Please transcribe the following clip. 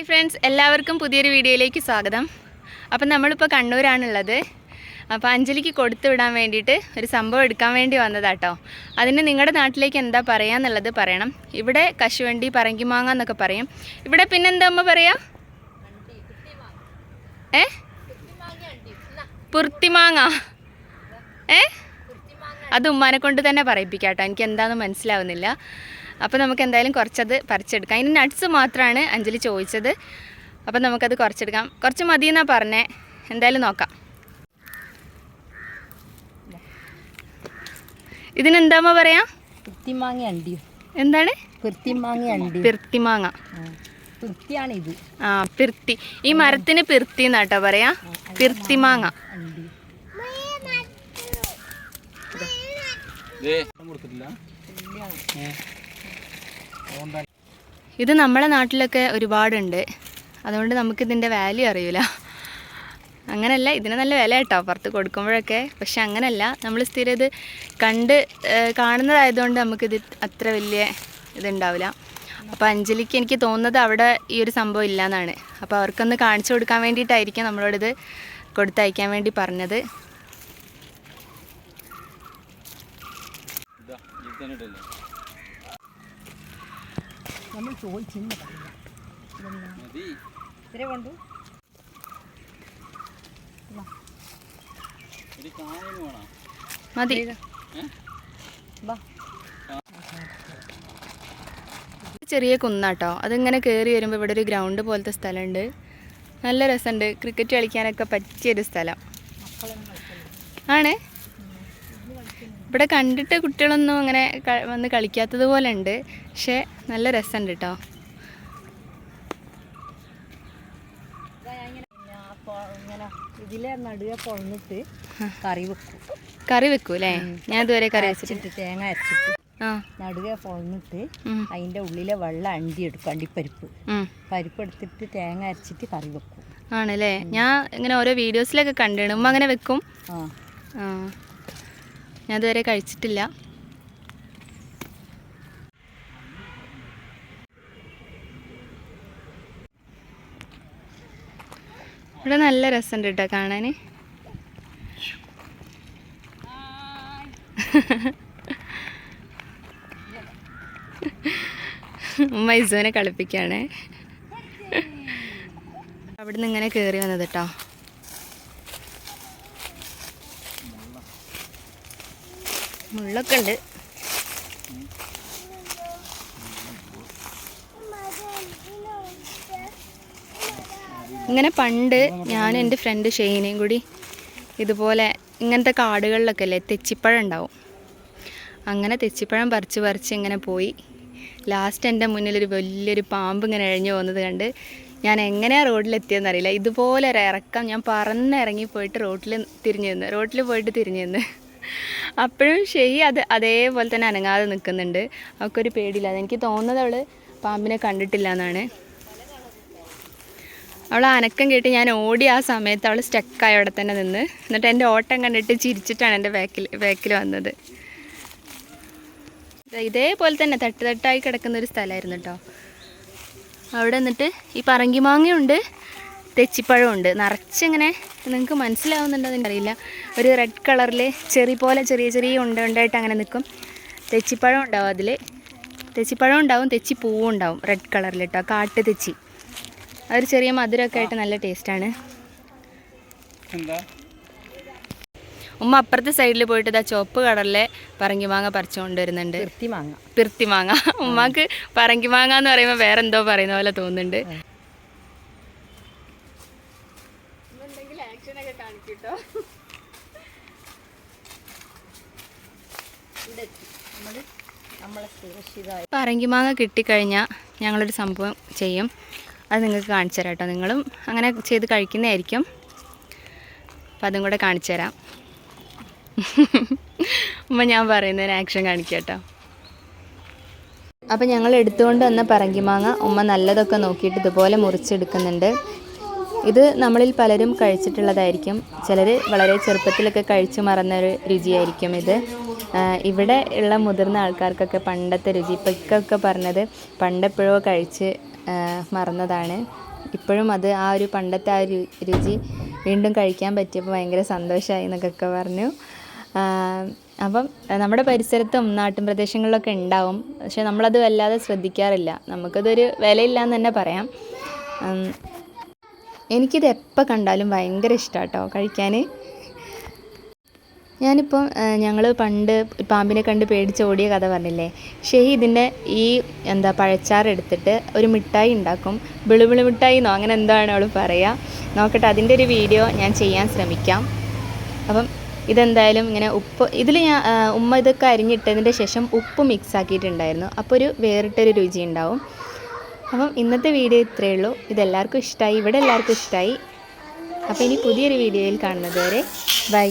Hi friends എല്ലാവർക്കും പുതിയൊരു വീഡിയോയിലേക്ക് സ്വാഗതം. അപ്പം നമ്മളിപ്പോൾ കണ്ണൂരാണുള്ളത്. അപ്പോൾ അഞ്ജലിക്ക് കൊടുത്തു വിടാൻ വേണ്ടിയിട്ട് ഒരു സംഭവം എടുക്കാൻ വേണ്ടി വന്നതാട്ടോ. അതിന് നിങ്ങളുടെ നാട്ടിലേക്ക് എന്താ പറയാന്നുള്ളത് പറയണം. ഇവിടെ കശുവണ്ടി പറങ്കിമാങ്ങ എന്നൊക്കെ പറയും. ഇവിടെ പിന്നെന്താ അമ്മ പറയാ? ഏ? പുർത്തിമാങ്ങ. ഏ? അത് ഉമ്മാനെ കൊണ്ട് തന്നെ പറയിപ്പിക്കാട്ടോ. എനിക്ക് എന്താണെന്ന് മനസ്സിലാവുന്നില്ല. അപ്പോൾ നമുക്ക് എന്തായാലും കുറച്ചത് പറിച്ചെടുക്കാം. അതിന് നട്ട്സ് മാത്രമാണ് അഞ്ജലി ചോദിച്ചത്. അപ്പോൾ നമുക്കത് കുറച്ചെടുക്കാം. കുറച്ച് മതി എന്നാ പറഞ്ഞേ. എന്തായാലും നോക്കാം. ഇതിനെന്താമ്മ പറയാ? അണ്ടി. എന്താണ്? അണ്ടി. പിർത്തിമാങ്ങ ഇത് ആ പിർത്തി. ഈ മരത്തിന് പിർത്തി എന്നാട്ടോ പറയാ. പിർത്തിമാങ്ങ. അണ്ടി. ഇത് നമ്മുടെ നാട്ടിലൊക്കെ ഒരുപാടുണ്ട്. അതുകൊണ്ട് നമുക്കിതിന്റെ വാല്യൂ അറിയില്ല അങ്ങനല്ല ഇതിന് നല്ല വില കേട്ടോ പുറത്ത് കൊടുക്കുമ്പോഴൊക്കെ. പക്ഷെ അങ്ങനല്ല നമ്മൾ സ്ഥിരം ഇത് കണ്ട് കാണുന്നതായതുകൊണ്ട് നമുക്കിത് അത്ര വലിയ ഇതുണ്ടാവില്ല. അപ്പോൾ അഞ്ജലിക്ക് എനിക്ക് തോന്നുന്നത് അവിടെ ഈ ഒരു സംഭവം ഇല്ല എന്നാണ് അപ്പോൾ അവർക്കൊന്ന് കാണിച്ചു കൊടുക്കാൻ വേണ്ടിയിട്ടായിരിക്കും നമ്മളോടിത് കൊടുത്തയക്കാൻ വേണ്ടി പറഞ്ഞത്. നമ്മൾ ചോദിച്ചിന്ന് ഇത്രേ കൊണ്ടു. ചെറിയ കുന്നാട്ടോ. അതിങ്ങനെ കയറി വരുമ്പോൾ ഇവിടെ ഒരു ഗ്രൗണ്ട് പോലത്തെ സ്ഥലമുണ്ട്. നല്ല രസമുണ്ട്. ക്രിക്കറ്റ് കളിക്കാനൊക്കെ പറ്റിയൊരു സ്ഥലം. ആണേ? ഇവിടെ കണ്ടിട്ട് കുട്ടികളൊന്നും അങ്ങനെ വന്ന് കളിക്കാത്തത് പോലെ ഉണ്ട്. പക്ഷേ നല്ല രസമുണ്ട് കേട്ടോ ഇതിലെ നടുവെ പൊളന്നിട്ട് കറി വെക്കും. കറി വെക്കും അല്ലേ ഞാൻ ഇതുവരെ കറി വെച്ചിട്ട് തേങ്ങ അരച്ചിട്ട് നടുവെ പൊളന്നിട്ട് അതിന്റെ ഉള്ളിലെ വെള്ളം അണ്ടി എടുക്കും അണ്ടിപ്പരിപ്പ്. പരിപ്പ് എടുത്തിട്ട് തേങ്ങ അരച്ചിട്ട് കറി വെക്കും. ആണല്ലേ? ഞാൻ ഇങ്ങനെ ഓരോ വീഡിയോസിലൊക്കെ കണ്ടിടും അങ്ങനെ വെക്കും. ഞാൻ ഇതുവരെ കഴിച്ചിട്ടില്ല. ഇവിടെ നല്ല രസമുണ്ട് കേട്ടോ കാണാൻ മൈസൂനെ കളിപ്പിക്കുകയാണേ അവിടുന്ന് ഇങ്ങനെ കയറി വന്നത് കേട്ടോ മുള്ളൊക്കെ ഉണ്ട്. ഇങ്ങനെ പണ്ട് ഞാൻ എന്റെ ഫ്രണ്ട് ഷെയ്നയും കൂടി ഇതുപോലെ ഇങ്ങനത്തെ കാടുകളിലൊക്കെ അല്ലേ തെച്ചിപ്പഴം ഉണ്ടാവും. അങ്ങനെ തെച്ചിപ്പഴം പറിച്ച് പറിച്ച് ഇങ്ങനെ പോയി. ലാസ്റ്റ് എന്റെ മുന്നിലൊരു വലിയൊരു പാമ്പ് ഇങ്ങനെ ഇഴഞ്ഞു പോകുന്നത് കണ്ട് ഞാൻ എങ്ങനെയാണ് റോഡിലെത്തിയെന്ന് അറിയില്ല. ഇതുപോലെ ഒരു ഇറക്കം ഞാൻ പറന്നിറങ്ങി പോയിട്ട് റോട്ടിൽ തിരിഞ്ഞു നിന്ന് റോട്ടിൽ പോയിട്ട് തിരിഞ്ഞു നിന്ന്. അപ്പോഴും ഷെയ് അത് അതേപോലെ തന്നെ അനങ്ങാതെ നിൽക്കുന്നുണ്ട്. അവൾക്കൊരു പേടിയില്ല. അതെനിക്ക് തോന്നുന്നത് അവൾ പാമ്പിനെ കണ്ടിട്ടില്ല എന്നാണ് അവൾ അനക്കം കേട്ട് ഞാൻ ഓടി ആ സമയത്ത് അവൾ സ്റ്റക്കായി അവിടെ തന്നെ നിന്ന്. എന്നിട്ട് എന്റെ ഓട്ടം കണ്ടിട്ട് ചിരിച്ചിട്ടാണ് എന്റെ ബാക്കിൽ ബാക്കിൽ വന്നത്. ഇതേപോലെ തന്നെ തട്ട് തട്ടായി കിടക്കുന്ന ഒരു സ്ഥലമായിരുന്നു കേട്ടോ അവിടെ നിന്നിട്ട് ഈ പറങ്കിമാങ്ങയുണ്ട് തെച്ചിപ്പഴമുണ്ട്. നിറച്ചിങ്ങനെ നിങ്ങൾക്ക് മനസ്സിലാവുന്നുണ്ടോ അറിയില്ല ഒരു റെഡ് കളറിൽ ചെറി പോലെ ചെറിയ ചെറിയ ഉണ്ട ഉണ്ടായിട്ട് അങ്ങനെ നിൽക്കും. തെച്ചിപ്പഴം ഉണ്ടാവും അതിൽ തെച്ചിപ്പഴം ഉണ്ടാവും തെച്ചി പൂവും ഉണ്ടാവും റെഡ് കളറിൽ കേട്ടോ കാട്ട് തെച്ചി അതൊരു ചെറിയ മധുരമൊക്കെ ആയിട്ട് നല്ല ടേസ്റ്റാണ്. ഉമ്മ അപ്പുറത്തെ സൈഡിൽ പോയിട്ട് ഇതാ ചുവപ്പ് കളറിലെ പറങ്കിമാങ്ങ പറിച്ചുകൊണ്ടുവരുന്നുണ്ട് പിർത്തിമാങ്ങ ഉമ്മാക്ക് പറങ്കിമാങ്ങ എന്ന് പറയുമ്പോൾ വേറെ എന്തോ പറയുന്ന പോലെ തോന്നുന്നുണ്ട്. പറങ്കിമാങ്ങ കിട്ടിക്കഴിഞ്ഞാൽ ഞങ്ങളൊരു സംഭവം ചെയ്യും. അത് നിങ്ങൾക്ക് കാണിച്ചു തരാം കേട്ടോ. നിങ്ങളും അങ്ങനെ ചെയ്ത് കഴിക്കുന്നതായിരിക്കും. അപ്പം അതും കൂടെ കാണിച്ചു തരാം. അപ്പം ഞാൻ പറയുന്നതിന് ആക്ഷൻ കാണിക്കാം കേട്ടോ. അപ്പം ഞങ്ങൾ എടുത്തുകൊണ്ട് വന്ന പറങ്കിമാങ്ങ ഉമ്മ നല്ലതൊക്കെ നോക്കിയിട്ട് ഇതുപോലെ മുറിച്ചെടുക്കുന്നുണ്ട്. ഇത് നമ്മളിൽ പലരും കഴിച്ചിട്ടുള്ളതായിരിക്കും. ചിലർ വളരെ ചെറുപ്പത്തിലൊക്കെ കഴിച്ചു മറന്നൊരു രുചിയായിരിക്കും ഇത്. ഇവിടെ ഉള്ള മുതിർന്ന ആൾക്കാർക്കൊക്കെ പണ്ടത്തെ രുചി. ഇപ്പം പറഞ്ഞത് പണ്ടെപ്പോഴോ കഴിച്ച് മറന്നതാണ്. ഇപ്പോഴും അത് ആ ഒരു പണ്ടത്തെ ആ ഒരു രുചി വീണ്ടും കഴിക്കാൻ പറ്റിയപ്പോൾ ഭയങ്കര സന്തോഷമായി എന്നൊക്കെ പറഞ്ഞു. അപ്പം നമ്മുടെ പരിസരത്തും നാട്ടിൻ പ്രദേശങ്ങളിലൊക്കെ ഉണ്ടാവും. പക്ഷെ നമ്മളത് വല്ലാതെ ശ്രദ്ധിക്കാറില്ല. നമുക്കതൊരു വിലയില്ല എന്ന് തന്നെ പറയാം. എനിക്കിത് എപ്പോൾ കണ്ടാലും ഭയങ്കര ഇഷ്ടമാണ് കേട്ടോ കഴിക്കാൻ. ഞാനിപ്പം ഞങ്ങൾ പണ്ട് പാമ്പിനെ കണ്ട് പേടിച്ച് ഓടിയ കഥ പറഞ്ഞില്ലേ? ഷെഹി ഇതിന്റെ ഈ എന്താ പഴച്ചാർ എടുത്തിട്ട് ഒരു മിഠായി ഉണ്ടാക്കും. ബിളുബിളി മിഠായി എന്നോ അങ്ങനെ എന്താണ് അവൾ പറയുക നോക്കട്ടെ അതിന്റെ ഒരു വീഡിയോ ഞാൻ ചെയ്യാൻ ശ്രമിക്കാം. അപ്പം ഇതെന്തായാലും ഇങ്ങനെ ഉപ്പ് ഇതിൽ ഞാൻ ഉമ്മ ഇതൊക്കെ അരിഞ്ഞിട്ടതിന്റെ ശേഷം ഉപ്പ് മിക്സ് ആക്കിയിട്ടുണ്ടായിരുന്നു. അപ്പോൾ ഒരു വേറിട്ടൊരു രുചി ഉണ്ടാവും. അപ്പം ഇന്നത്തെ വീഡിയോ ഇത്രയേ ഉള്ളൂ. ഇതെല്ലാവർക്കും ഇഷ്ടമായി ഇവിടെ എല്ലാവർക്കും ഇഷ്ടമായി അപ്പോൾ ഇനി പുതിയൊരു വീഡിയോയിൽ കാണുന്നത് വരെ ബൈ.